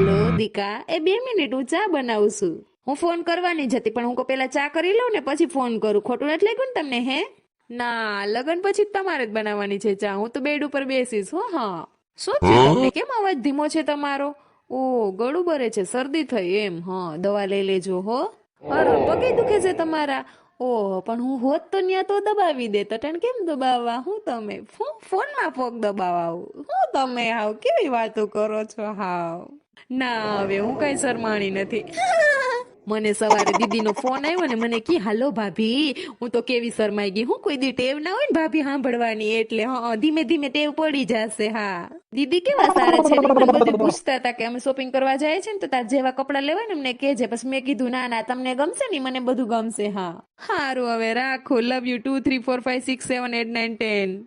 હાલો દીકા. એ બે મિનિટ હું ચા બનાવું છું. હું ફોન કરવાની જ હતી પણ હું પેલા ચા કરી લઉં ને પછી ફોન કરું. ખોટું નથી લાગ્યું ને તમને હે? ના લગન પછી તમારે જ બનાવવાની છે ચા. હું તો બેડ ઉપર બેસીશ હો હા. શું થયું? કેમ અવાજ ધીમો છે તમારો? ઓ ગળું બરે છે શરદી થઈ એમ હા. દવા લઈ લેજો હો. અરે પગે દુખે છે તમારા? ઓહ પણ હું હોત તો ન્યા તો દબાવી દે તો કેમ દબાવવા? હું તમે? ફોનમાં ફોક દબાવા હું તમે હાવ? કેવી વાતો કરો છો હાવ? ના હવે હું કઈ શરમાણી નથી. મને સવારે દીદીનો ફોન આવ્યો ને મને કી, હાલો ભાભી, હું તો કેવી શરમાઈ ગઈ. હું કોઈ દી ટેવ ના હોય ને ભાભી સાંભળવાની, એટલે હા ધીમે ધીમે ટેવ પડી જશે, હા. દીદી કેવા સારા છે બધું પૂછતા હતા કે અમે શોપિંગ કરવા જાય છે ને તો તાર જેવા કપડા લેવા ને અમને કેજે પછી મેં કીધું, ના ના, તમને ગમશે ને? મને બધું ગમશે, હા. સારું હવે રાખો. Love you two three four five six seven eight nine ten